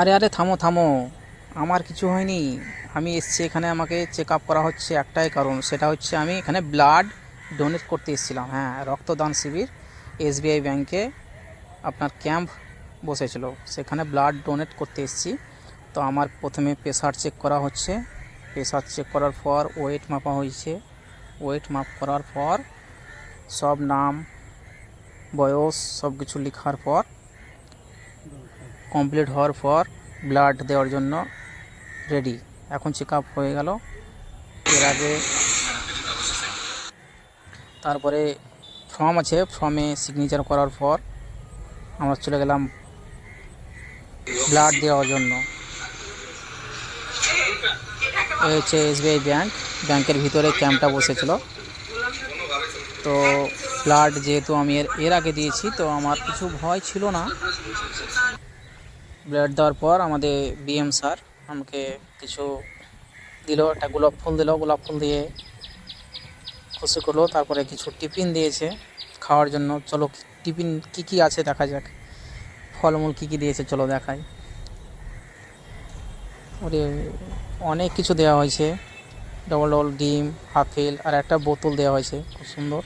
আরে আরে, থামো থামো। আমার কিছু হয়নি। আমি এসছি, এখানে আমাকে চেক আপ করা হচ্ছে একটাই কারণ। সেটা হচ্ছে আমি এখানে ব্লাড ডোনেট করতে এসেছিলাম। হ্যাঁ রক্তদান শিবির, এসবিআই ব্যাংকে আপনার ক্যাম্প বসেছিল। সেখানে ব্লাড ডোনেট করতে এসেছি। তো আমার প্রথমে প্রেশার চেক করা হচ্ছে। প্রেশার চেক করার পর, ওয়েট মাপা হয়েছে। ওয়েট মাপ করার পর, সব নাম, বয়স সব কিছু লেখার পর কমপ্লিট হওয়ার পর ব্লাড দেওয়ার জন্য রেডি এখন চেক হয়ে গেল। এর আগে তারপরে ফর্ম আছে। ফর্মে সিগনেচার করার পর আমরা চলে গেলাম ব্লাড দেওয়ার জন্য। এই হচ্ছে এসবিআই ব্যাংক ব্যাংকের ভিতরে ক্যাম্পটা বসেছিল। তো ব্লাড যেহেতু আমি এর এর আগে দিয়েছি, তো আমার কিছু ভয় ছিল না। ব্লাড দেওয়ার পর আমাদের বিএম স্যার আমাকে কিছু দিল, একটা গোলাপ ফুল দিল, গোলাপ ফুল দিয়ে খুশি করল, তারপরে কিছু টিফিন দিয়েছে খাওয়ার জন্য। চলো, টিফিন কি কি আছে দেখা যাক। ফলমূল কি কি দিয়েছে, চলো দেখাই। ওরে, অনেক কিছু দেওয়া হয়েছে। ডবল ডবল ডিম, আপেল, আর একটা বোতল দেওয়া হয়েছে, খুব সুন্দর।